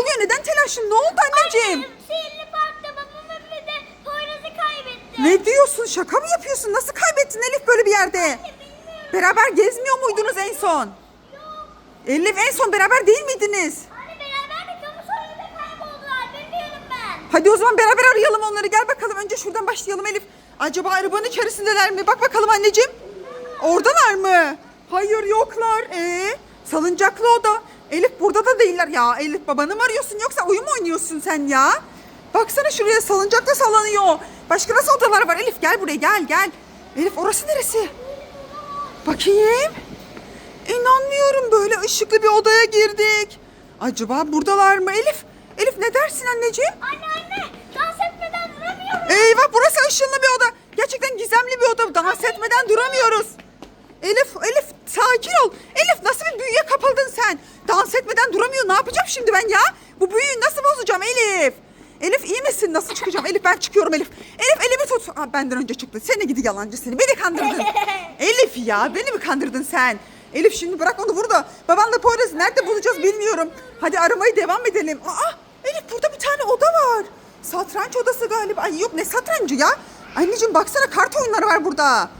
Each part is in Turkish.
oluyor? Neden telaşın? Ne oldu anneciğim? Sihirli parkta babamı bir de Poyraz'ı kaybetti. Ne diyorsun? Şaka mı yapıyorsun? Nasıl kaybettin Elif böyle bir yerde? Beraber gezmiyor muydunuz en son? Elif en son beraber değil miydiniz? Anne beraberdik ama sonra da kayboldular. Bilmiyorum ben. Hadi o zaman beraber arayalım onları. Gel bakalım önce şuradan başlayalım Elif. Acaba arabanın içerisindeler mi? Bak bakalım anneciğim. Oradalar mı? Hayır yoklar. Ee, salıncaklı oda. Elif burada da değiller. Ya Elif babanı mı arıyorsun yoksa oyun mu oynuyorsun sen ya? Baksana şuraya salıncakta sallanıyor. Başka nasıl odalar var? Elif gel buraya gel gel. Elif orası neresi? Bakayım. İnanmıyorum böyle ışıklı bir odaya girdik. Acaba buradalar mı Elif? Elif ne dersin anneciğim? Anne anne dans etmeden duramıyorum. Eyvah burası ışınlı bir oda. Gerçekten gizemli bir oda. Dans etmeden duramıyoruz. Elif, Elif sakin ol. Elif nasıl bir büyüye kapıldın sen? Dans etmeden duramıyor. Ne yapacağım şimdi ben ya? Bu büyüyü nasıl bozacağım Elif? Elif iyi misin? Nasıl çıkacağım? Elif ben çıkıyorum Elif. Elif elimi tut. Aa, benden önce çıktı. Seni gidi yalancı seni. Beni kandırdın. Elif ya beni mi kandırdın sen? Elif şimdi bırak onu burada. Babanla Poyraz'ı nerede bulacağız bilmiyorum. Hadi aramayı devam edelim. Aa Elif burada bir tane oda var. Satranç odası galiba. Ay yok ne satrancı ya? Anneciğim baksana kart oyunları var burada.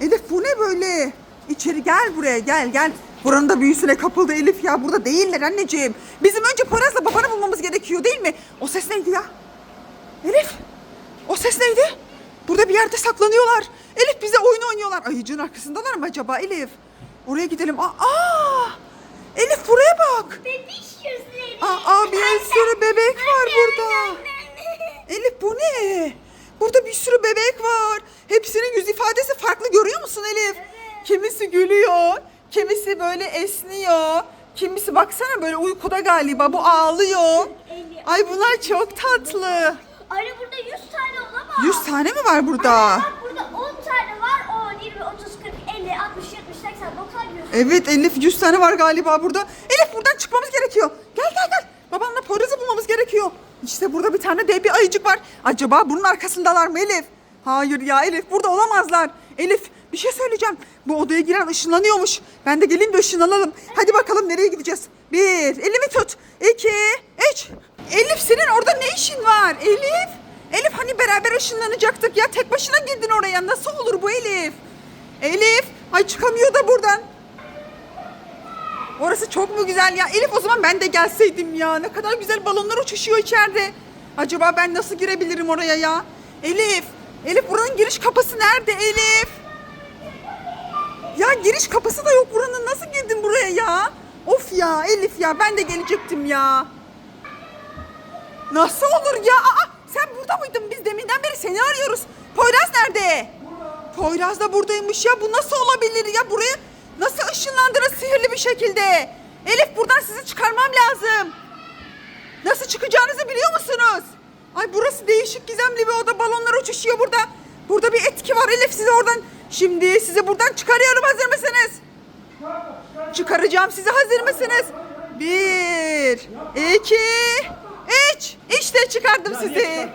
Elif bu ne böyle? İçeri gel buraya gel gel. Buranın da büyüsüne kapıldı Elif ya. Burada değiller anneciğim. Bizim önce Poyraz'la babanı bulmamız gerekiyor değil mi? O ses neydi ya? Elif o ses neydi? Burada bir yerde saklanıyorlar. Elif bize oyun oynuyorlar. Ayıcığın arkasındalar mı acaba Elif? Oraya gidelim. Aa, aa! Elif buraya bak. Bebiş yüzleri. Aa, bir sürü bebek var burada. Elif bu ne? Burada bir sürü bebek var. Hepsinin yüz ifadesi farklı görüyor musun Elif? Kimisi gülüyor, kimisi böyle esniyor. Kimisi baksana böyle uykuda galiba bu ağlıyor. Ay bunlar çok tatlı. Anne burada 100 tane olamaz. 100 tane mi var burada? Bak burada 10 tane var. 10, 20, 30, 40, 50, 60, 70, 80, 90, 100. Evet Elif 100 tane var galiba burada. Elif buradan çıkmamız gerekiyor. Gel gel gel. Babanla Poyraz'ı bulmamız gerekiyor. İşte burada bir tane dev bir ayıcık var. Acaba bunun arkasındalar mı Elif? Hayır ya Elif burada olamazlar. Elif bir şey söyleyeceğim. Bu odaya giren ışınlanıyormuş. Ben de geleyim de ışınlanalım. Hadi bakalım nereye gideceğiz? Bir, elimi tut. İki, üç. Elif senin orada ne işin var? Elif. Elif hani beraber ışınlanacaktık ya. Tek başına girdin oraya. Nasıl olur bu Elif? Elif. Ay çıkamıyor da buradan. Orası çok mu güzel ya? Elif o zaman ben de gelseydim ya. Ne kadar güzel balonlar uçuşuyor içeride. Acaba ben nasıl girebilirim oraya ya? Elif. Elif buranın giriş kapısı nerede Elif? Ya giriş kapısı da yok buranın. Nasıl girdin buraya ya? Of ya Elif ya ben de gelecektim ya. Nasıl olur ya? Aa, sen burada mıydın? Biz deminden beri seni arıyoruz. Poyraz nerede? Poyraz da buradaymış ya. Bu nasıl olabilir ya? Buraya nasıl ışınlandınız sihirli bir şekilde? Elif buradan sizi çıkarmam lazım. Nasıl çıkacağınızı biliyor musunuz? Ay burası değişik gizemli bir oda. Balonlar uçuşuyor burada. Burada bir etki var Elif sizi oradan. Şimdi sizi buradan çıkarıyorum. Hazır mısınız? Çıkaracağım sizi. Hazır mısınız? Bir, iki, üç. İşte çıkardım sizi.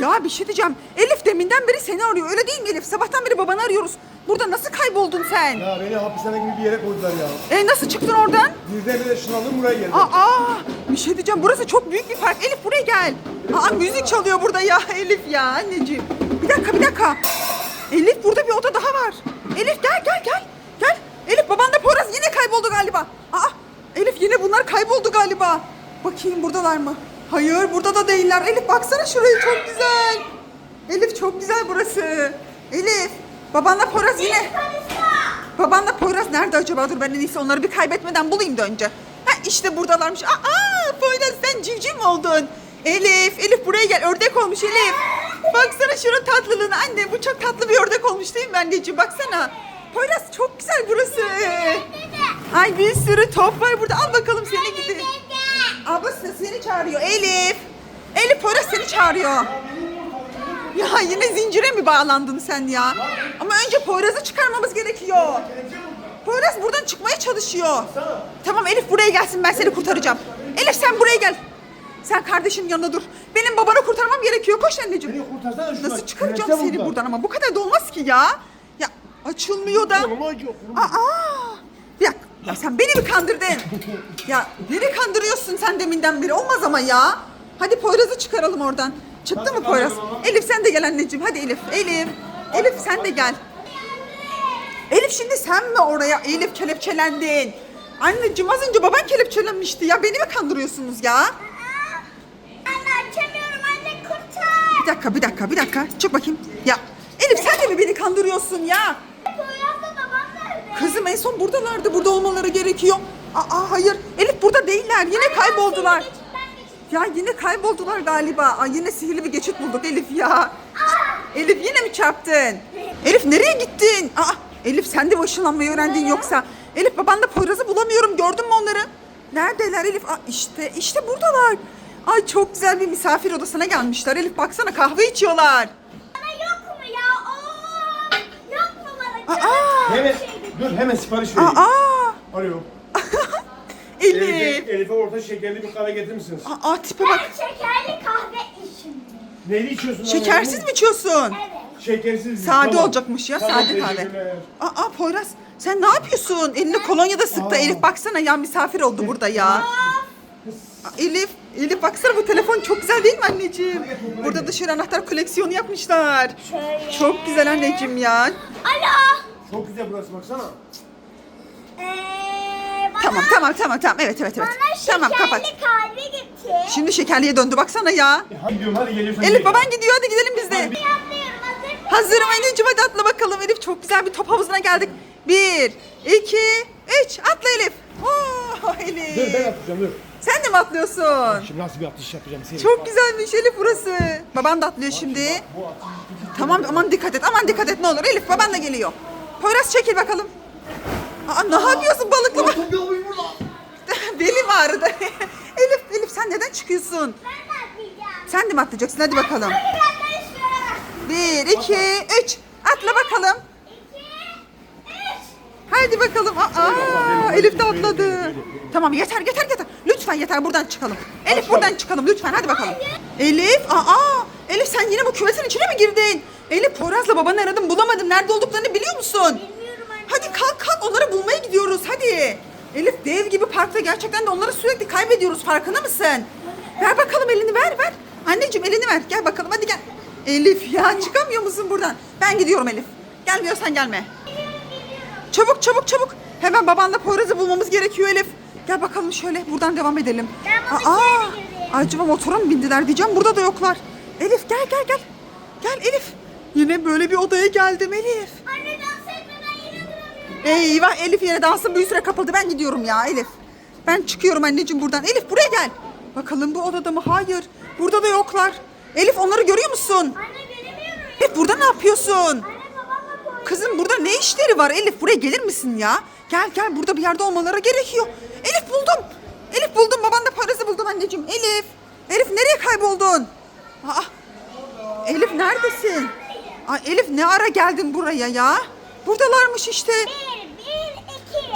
Ya bir şey diyeceğim. Elif deminden beri seni arıyor. Öyle değil mi Elif? Sabahtan beri babanı arıyoruz. Burada nasıl kayboldun sen? Ya beni hapishane gibi bir yere koydular ya. E nasıl çıktın oradan? Birdenbire ışınlandım buraya geldim. Aa, bir şey diyeceğim. Burası çok büyük bir park. Elif buraya gel. Aa, müzik çalıyor burada ya Elif ya anneciğim. Bir dakika bir dakika. Elif burada bir oda daha var. Elif gel gel gel. Gel. Elif baban da Poyraz yine kayboldu galiba. Aa, Elif yine bunlar kayboldu galiba. Bakayım buradalar mı? Hayır burada da değiller. Elif baksana şurayı çok güzel. Elif çok güzel burası. Elif babanla Poyraz yine. Babanla Poyraz nerede acaba? Dur ben en iyisi onları bir kaybetmeden bulayım da önce. Ha işte buradalarmış. Aa Poyraz sen civciv mi oldun? Elif, Elif buraya gel. Ördek olmuş Elif. Baksana şunun tatlılığına. Anne bu çok tatlı bir ördek olmuş değil mi anneciğim? Baksana. Poyraz çok güzel burası. Ay bir sürü top var burada. Al bakalım seni gidi. Ablası seni çağırıyor. Elif. Elif Poyraz seni çağırıyor. Ya yine zincire mi bağlandın sen ya? Ama önce Poyraz'ı çıkarmamız gerekiyor. Poyraz buradan çıkmaya çalışıyor. Tamam Elif buraya gelsin ben seni kurtaracağım. Elif sen buraya gel. Sen kardeşinin yanında dur. Benim babanı kurtarmam gerekiyor. Koş anneciğim. Beni kurtarsana şuradan. Nasıl çıkaracağım seni buldular. buradan ama bu kadar da olmaz ki ya. Ya açılmıyor da. Kolumu acıyor, kolumu. Aa! Bir dakika. Ya sen beni mi kandırdın? Ya beni kandırıyorsun sen deminden beri. Olmaz ama ya. Hadi Poyraz'ı çıkaralım oradan. Çıktı mı Poyraz? Elif sen de gel anneciğim. Hadi Elif. Elif. Elif sen de gel. Elif şimdi sen mi oraya Elif kelepçelendin? Anneciğim az önce baban kelepçelenmişti ya. Beni mi kandırıyorsunuz ya? Dakika bir dakika bir dakika. Çık bakayım. Ya Elif sen de mi beni kandırıyorsun ya? Poyraz'la babam nerede? Kızım en son buradalardı. Burada olmaları gerekiyor. Aa hayır. Elif burada değiller. Yine kayboldular. Ben geçeyim. Ya yine kayboldular galiba. Ay yine sihirli bir geçit bulduk Elif ya. Elif yine mi çarptın? Elif nereye gittin? Aa Elif sen de mi ışınlanmayı öğrendin yoksa? Elif babanla Poyraz'ı bulamıyorum. Gördün mü onları? Neredeler Elif? Aa, işte işte buradalar. Ay çok güzel bir misafir odasına gelmişler. Elif baksana kahve içiyorlar. Bana yok mu ya? Oo, yok mu bana? Aa! Canım Hemen, bir şeydi. dur hemen sipariş vereyim. Aa Alo. Elif. Elif'e, Elif'e orta şekerli bir kahve getirir misiniz? Aa, aa, tipe bak. Ben şekerli kahve içim. Neyli içiyorsun? Şekersiz anne? mi içiyorsun? Evet. Şekersiz. Sade Tamam. olacakmış ya Tamam, sade kahve. teşekkürler. Aa Poyraz sen ne yapıyorsun? Elini kolonya da sıktı Aa. Elif baksana ya misafir oldu burada ya. Aa, Elif, Elif baksana bu telefon çok güzel değil mi anneciğim? Burada dışarı anahtar koleksiyonu yapmışlar. Şöyle. Çok güzel anneciğim ya. Alo. Çok güzel burası baksana. Ee, bana, Tamam tamam tamam tamam evet evet evet. Bana Tamam şekerli kapat. kahve getir. Şimdi şekerliğe döndü baksana ya. E, hadi gidiyorum hadi geliyorsun. Elif baban gidiyor hadi gidelim biz de. Yapıyorum hazır mısın? Hazırım anneciğim hadi atla bakalım Elif çok güzel bir top havuzuna geldik. Bir, iki, üç atla Elif. Oo Elif. Dur ben atacağım dur. Sen de mi atlıyorsun? Şimdi nasıl bir atış yapacağım seni? Çok güzelmiş Elif burası. Baban da atlıyor şimdi. Tamam aman dikkat et aman dikkat et ne olur Elif baban da geliyor. Poyraz çekil bakalım. Aa, ne yapıyorsun balıklı mı? Belim ağrıdı. Elif Elif sen neden çıkıyorsun? Ben de atlayacağım. Sen de mi atlayacaksın hadi bakalım. Bir, iki, üç. Atla bakalım. İki, üç. Hadi bakalım. Aa, Elif de atladı. Tamam yeter yeter yeter. Lütfen yeter buradan çıkalım. Elif buradan çıkalım lütfen hadi bakalım. Elif aa Elif sen yine bu küvetin içine mi girdin? Elif Poyraz'la babanı aradım bulamadım. Nerede olduklarını biliyor musun? Bilmiyorum anne. Hadi kalk kalk onları bulmaya gidiyoruz hadi. Elif dev gibi parkta gerçekten de onları sürekli kaybediyoruz farkında mısın? Ver bakalım elini ver ver. Anneciğim elini ver gel bakalım hadi gel. Elif ya çıkamıyor musun buradan? Ben gidiyorum Elif. Gelmiyorsan gelme. Çabuk çabuk çabuk. Hemen babanla Poyraz'ı bulmamız gerekiyor Elif. Gel bakalım şöyle buradan devam edelim. Ben girdim. acaba motora mı bindiler diyeceğim. Burada da yoklar. Elif gel gel gel. Gel Elif. Yine böyle bir odaya geldim Elif. Anne dans yine duramıyorum. Eyvah Elif yine dansın bir süre kapıldı. Ben gidiyorum ya Elif. Ben çıkıyorum anneciğim buradan. Elif buraya gel. Bakalım bu odada mı? Hayır. Burada da yoklar. Elif onları görüyor musun? Anne göremiyorum. Elif burada ne yapıyorsun? Anne babamla. Kızım burada ne işleri var? Elif buraya gelir misin ya? Gel gel burada bir yerde olmaları gerekiyor. Buldum. Elif buldum. Baban da parası buldum anneciğim. Elif. Elif nereye kayboldun? Aa, Elif neredesin? Aa, Elif ne ara geldin buraya ya? Buradalarmış işte.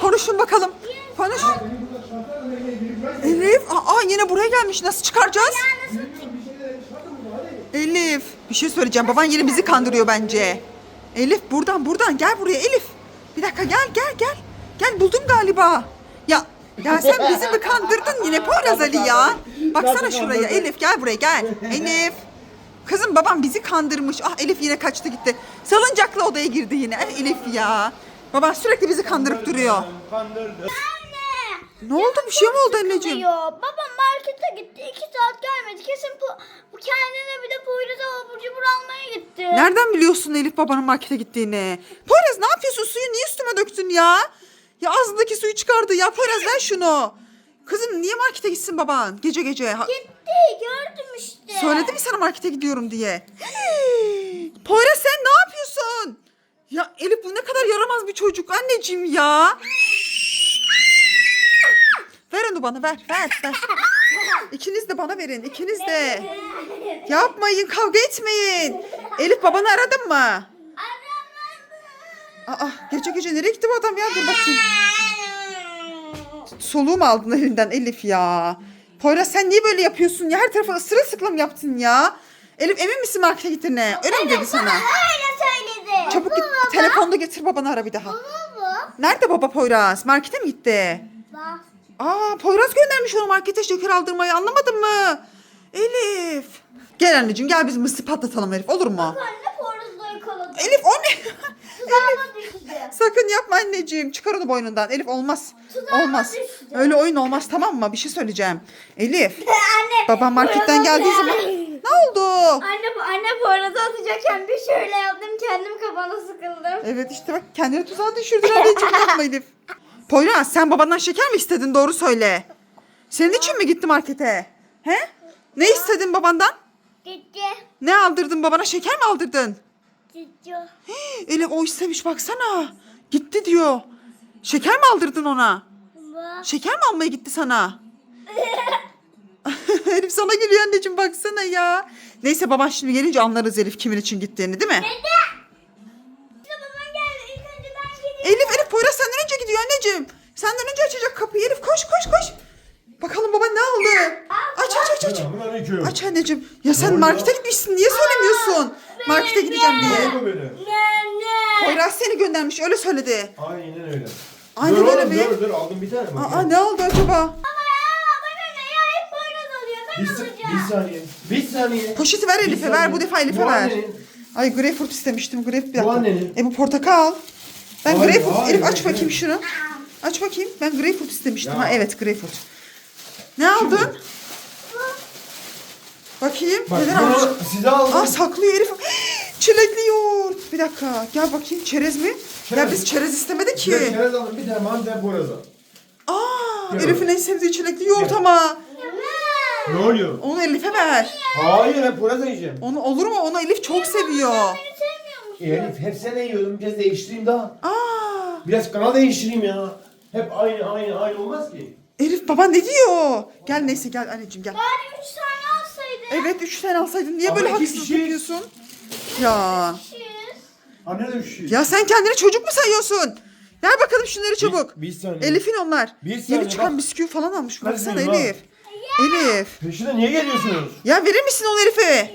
Konuşun bakalım. Konuş. Elif, aa yine buraya gelmiş. Nasıl çıkaracağız? Elif, bir şey söyleyeceğim. Baban yine bizi kandırıyor bence. Elif buradan buradan gel buraya Elif. Bir dakika gel gel gel. Gel buldum galiba. Ya sen bizi mi kandırdın yine Poyraz Ali ya? Baksana şuraya Elif gel buraya gel. Elif. Kızım babam bizi kandırmış. Ah Elif yine kaçtı gitti. Salıncaklı odaya girdi yine. Eh, Elif ya. Baban sürekli bizi kandırıp duruyor. Kandırdı. Anne. Ne oldu bir şey mi oldu anneciğim? Sıkılıyor. Babam markete gitti. iki saat gelmedi. Kesin bu, bu kendine bir de Poyraz'a abur cubur almaya gitti. Nereden biliyorsun Elif babanın markete gittiğini? Poyraz ne yapıyorsun? Suyu niye üstüme döktün ya? Ya ağzındaki suyu çıkardı ya. Poyraz ver şunu. Kızım niye markete gitsin baban gece gece? Ha- Gitti. Gördüm işte. söyledi mi sana markete gidiyorum diye? Poyraz sen ne yapıyorsun? Ya Elif bu ne kadar yaramaz bir çocuk anneciğim ya. Ver onu bana ver ver ver. İkiniz de bana verin ikiniz de. Yapmayın kavga etmeyin. Elif babanı aradın mı? Aa gece gece nereye gitti bu adam ya dur bakayım. Soluğu mu aldın elinden Elif ya? Poyraz sen niye böyle yapıyorsun ya? Her tarafa ısırılsıklam yaptın ya. Elif emin misin markete gittiğine? Öyle mi dedi sana? Öyle söyledi. Çabuk git telefonda getir babanı ara bir daha. Baba. Nerede baba Poyraz? Markete mi gitti? Bak. Aa Poyraz göndermiş onu markete şeker aldırmayı anlamadın mı? Elif. Gel anneciğim gel biz mısır patlatalım Elif olur mu? Anne. Elif o ne? Tuzağıma düştü. Sakın yapma anneciğim. Çıkar onu boynundan. Elif olmaz. Tuzağıma Olmaz. düştü. Öyle oyun olmaz tamam mı? Bir şey söyleyeceğim. Elif. Anne. Babam marketten Poyraz'ı- geldiği zaman ne oldu? Anne anne Poyraz'ı atacakken bir şöyle yaptım kendim kafana sıkıldım. Evet işte bak kendini tuzağa düşürdün anneciğim yapma Elif. Poyraz sen babandan şeker mi istedin doğru söyle. Senin için mi gitti markete? He? Ne istedin babandan? Gitti. Ne aldırdın babana şeker mi aldırdın? Gitti. Elif o istemiş baksana. Gitti diyor. Şeker mi aldırdın ona? Şeker mi almaya gitti sana? Elif sana gülüyor anneciğim baksana ya. Neyse baban şimdi gelince anlarız Elif kimin için gittiğini değil mi? Elif Elif Poyraz senden önce gidiyor anneciğim. Senden önce açacak kapıyı Elif koş koş koş. Bakalım baba ne aldı? Aç aç aç aç. Selamünaleyküm. Aç anneciğim. Ya sen oluyor? markete gitmişsin niye söylemiyorsun? Markete gideceğim diye. Ne bu böyle? Poyraz seni göndermiş öyle söyledi. Aynen öyle. Aynen dur öyle oğlum, mi? Dur dur aldım bir tane. Aa ne oldu acaba? Baba ya bana ne ya hep Poyraz alıyor. Ben Bir, alacağım. bir saniye. Bir saniye. Poşeti ver Elif'e ver bu defa Elif'e Bu ver. annenin. Ay greyfurt istemiştim. Greyfurt bir Bu dakika. annenin. E bu portakal. Ben Hayır, greyfurt. hayır, Elif aç hayır, bakayım hayır. şunu. Aç bakayım. Ben greyfurt istemiştim. Ya. Ha evet greyfurt. Ne aldın? Bakayım. Bak Neler almış? size aldım. Aa saklıyor Elif. Çilekli yoğurt. Bir dakika. Gel bakayım. Çerez mi? Ya Çerez. biz çerez istemedik ki. çerez aldım bir tane mantı boraza. Aa Gel Elif'in en sevdiği çilekli yoğurt ama. Ne oluyor? Onu Elif'e ver. Hayır hep boraza yiyeceğim. Onu olur mu? Onu Elif çok seviyor. Sevmiyormuş. Elif hep sen yiyordun biraz değiştireyim daha. Aa Biraz kanal değiştireyim ya. Hep aynı aynı aynı olmaz ki. Elif baban ne diyor? Gel neyse gel anneciğim gel. Bari üç tane alsaydı. Evet üç tane alsaydın niye Ama böyle iki haksızlık kişiyiz. yapıyorsun? Ya. Cheers. Anne de üşüyor. Ya sen kendini çocuk mu sayıyorsun? Ver bakalım şunları çabuk. bir saniye. Elif'in onlar. Bir Yeni saniye, çıkan bak. bisküvi falan almış. Ben Baksana Elif. Elif. Peşine niye geliyorsunuz? Ya verir misin onu Elif'e?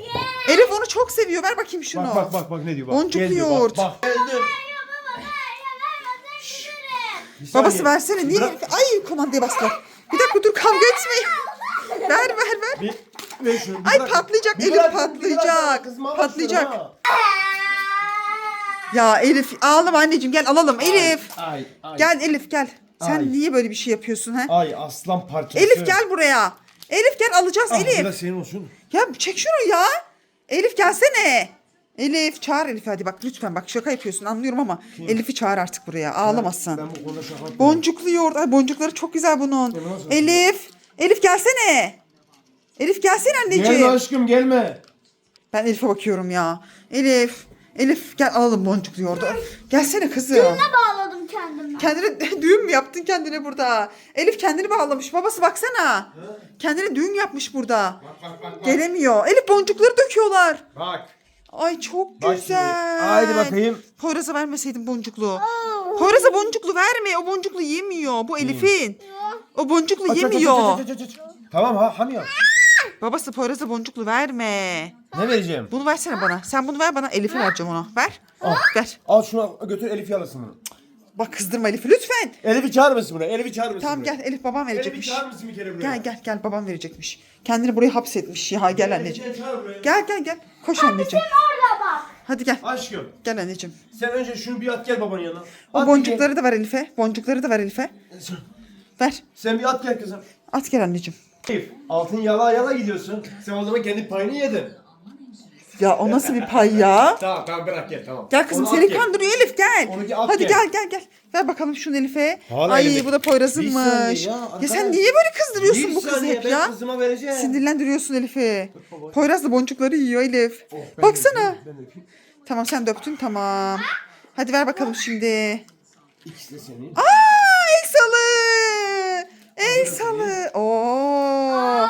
Elif onu çok seviyor. Ver bakayım şunu. Bak bak bak bak ne diyor bak. Boncuklu Gel diyor, bak, yoğurt. Bak, Geldim. Ya baba ver ya vermezsen giderim. Bir Babası versene. Niye? Bırak. Ay komandaya bastılar. Bir dakika dur kavga etmeyin. ver ver ver. Bir, ver şunu. bir Ay bırak. patlayacak Bir Elif bırak, bir patlayacak. Kızma Patlayacak. Ya Elif ağlama anneciğim gel alalım Elif. Ay, ay. Gel Elif gel. Sen Ay. niye böyle bir şey yapıyorsun ha? Ay aslan parçası. Elif gel buraya. Elif gel alacağız Ah, Elif. da senin olsun. Ya çek şunu ya. Elif gelsene. Elif çağır Elif'i hadi bak lütfen bak şaka yapıyorsun anlıyorum ama Elif'i çağır artık buraya ağlamasın. Ben bu konuda şaka. Boncuklu yoğurt. Ay boncukları çok güzel bunun. Ya nasıl? Elif. Elif gelsene. Elif gelsene anneciğim. Gelme aşkım gelme. Ben Elif'e bakıyorum ya. Elif. Elif gel alalım boncuklu yoğurdu. Gelsene kızım. Ne bağladım kendime. Kendine düğün mü yaptın kendine burada? Elif kendini bağlamış. Babası baksana. Kendine düğün yapmış burada. Bak bak bak. Gelemiyor. Elif boncukları döküyorlar. Bak. Ay çok Bak güzel. şimdi. Haydi bakayım. Poyraz'a vermeseydin boncuklu. Poyraz'a boncuklu verme. O boncuklu yemiyor. Bu Elif'in. O boncuklu Aç, aç, aç, yemiyor. aç, aç, aç, aç. Tamam ha Hamia. Babası Poyraz'a boncuklu verme. Ne vereceğim? Bunu versene bana. Sen bunu ver bana. Elif'e vereceğim onu. Ver. Ver. Al şunu götür Elif'i alırsın bunu. Bak kızdırma Elif'i lütfen. Elif'i çağır mısın buraya? Elif'i çağır mısın Tamam buraya? gel Elif babam Elif'i verecekmiş. çağır mısın bir kere buraya? Gel gel gel babam verecekmiş. Kendini buraya hapsetmiş ya gel anneciğim. Elif'i çağır buraya. Gel gel gel. Koş anneciğim. Orada bak. Hadi gel. Aşkım Gel anneciğim. sen önce şunu bir at gel babanın yanına. O At boncukları da ver Elif'e. Boncukları da ver Elif'e. bir. Ver. Sen bir at gel kızım. At gel anneciğim. Elif altın yala yala gidiyorsun. Sen o zaman kendi payını yedin. Ya o nasıl bir pay ya? Tamam tamam bırak gel tamam. Gel kızım Onu seni at gel. kandırıyor Elif gel. Onu ki at Hadi gel. gel gel gel. Ver bakalım şunu Elif'e. Hala Ay elimde. bu da Bir Poyraz'ınmış. saniye ya, Ya, arkadaş. sen niye böyle kızdırıyorsun bu kızı saniye, hep ben ya? kızıma vereceğim. Sinirlendiriyorsun Elif'i. Poyraz da boncukları yiyor Elif. Oh, ben Baksana. ben de öpeyim. Tamam sen de öptün tamam. Hadi ver bakalım şimdi. İkisi de senin. Aa el salı. El salı. Oo.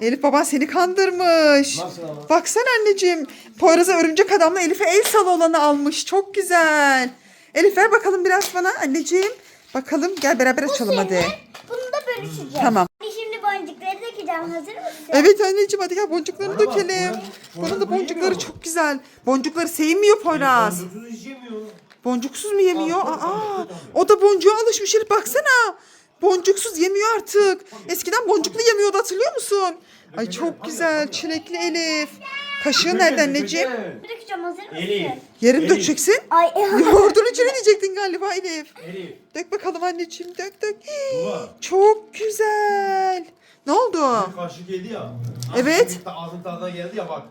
Aa. Elif baban seni kandırmış. Nasıl ama? Baksana anneciğim. Poyraz'a örümcek adamla Elif'e el salı olanı almış. Çok güzel. Elif ver bakalım biraz bana anneciğim. Bakalım gel beraber açalım hadi. Bunu da bölüşeceğim. Tamam. Hadi şimdi boncukları dökeceğim. Hazır mısın? Evet anneciğim hadi gel boncuklarını Bana bak, dökelim. Poyraz- Bunun da boncukları yemiyor. çok güzel. Boncukları sevmiyor Poyraz. Boncuklu yiyemiyor. Boncuksuz mu yemiyor? Aa, al. o da boncuğa alışmış Elif baksana. Boncuksuz yemiyor artık. Eskiden boncuklu yemiyordu hatırlıyor musun? Ay çok güzel çilekli Elif. Kaşığı nereden? Bir dökeceğim hazır mısın? Elif. Yarım Elif. dökeceksin. Ay Yoğurdun içine diyecektin galiba Elif. Elif. Dök bakalım anneciğim dök dök. Baba. Çok güzel. Ne oldu? Bir kaşık yedi ya. Evet. Ağzın tadına geldi ya bak.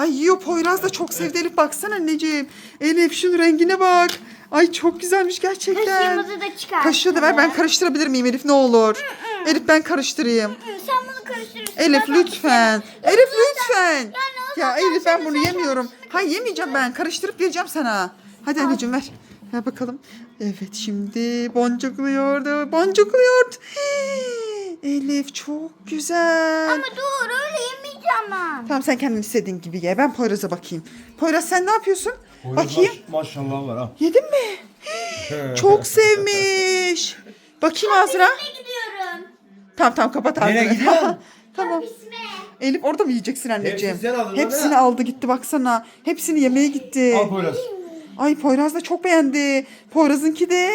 Ay yiyor Poyraz da çok sevdi Elif baksana anneciğim. Elif şunun rengine bak. Ay çok güzelmiş gerçekten. Kaşığımızı da çıkar. Kaşığı da ver ben karıştırabilir miyim Elif ne olur? Elif ben karıştırayım. Sen bunu karıştırırsın. Elif Ben- lütfen. Elif lütfen. Ya Elif ben bunu yemiyorum. Hayır yemeyeceğim ben. Karıştırıp vereceğim sana. Hadi anneciğim ver. Ver bakalım. Evet şimdi boncuklu yoğurdu. Boncuklu yoğurt. Hii, Elif çok güzel. Ama dur öyle ben. Tamam sen kendin istediğin gibi ye. Ben Poyraz'a bakayım. Poyraz sen ne yapıyorsun? Bakayım. Maşallah var ha. Yedin mi? Çok sevmiş. Bakayım. Nereye gidiyorum? Tamam tamam kapat ağzını. Nereye gidiyorsun? tamam. Elif orada mı yiyeceksin anneciğim? Hepsini aldın, aldı gitti baksana. Hepsini yemeye gitti. Al Poyraz. Ay Poyraz da çok beğendi. Poyraz'ınki de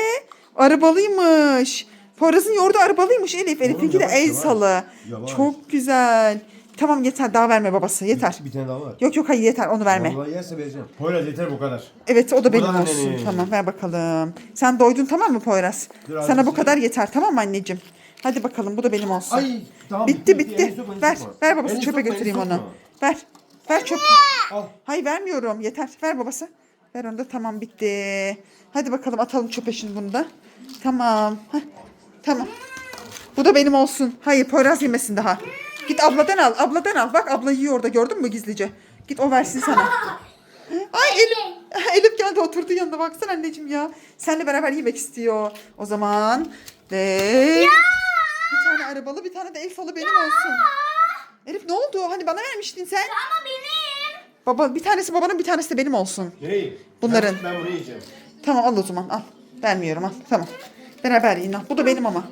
arabalıymış. Poyraz'ın yoğurdu arabalıymış Elif. Elif'inki de el salı. Yavaş. Çok güzel. Tamam yeter daha verme babası yeter. Bir tane daha var. Yok yok hayır yeter onu verme. Vallahi yerse vereceğim. Poyraz yeter bu kadar. Evet o da benim da olsun. benim. Tamam ver bakalım. Sen doydun tamam mı Poyraz? Dur Sana bu sen- kadar yeter tamam mı anneciğim? Hadi bakalım bu da benim olsun. Ay tamam. bitti bitti. Elini sokma, elini ver sokma. ver babası çöpe sokma, götüreyim onu. sokma. Ver. Ver çöp. Al. Hayır vermiyorum yeter. Ver babası. Ver onu da tamam bitti. Hadi bakalım atalım çöpe şimdi bunu da. Tamam. Heh, Tamam. Bu da benim olsun. Hayır Poyraz yemesin daha. Git abladan al. Abladan al. Bak abla yiyor orada gördün mü gizlice. Git o versin sana. Ay Elif. Elif geldi oturdu yanına baksana anneciğim ya. Seninle beraber yemek istiyor. O zaman ve bir tane arabalı bir tane de el falı benim olsun. Elif ne oldu? Hani bana vermiştin sen. Ama benim. Baba bir tanesi babanın bir tanesi de benim olsun. Neyi? Bunların. Ben, ben bunu yiyeceğim. Tamam al o zaman al. Vermiyorum al. Tamam. Beraber yiyin al. Bu da benim ama.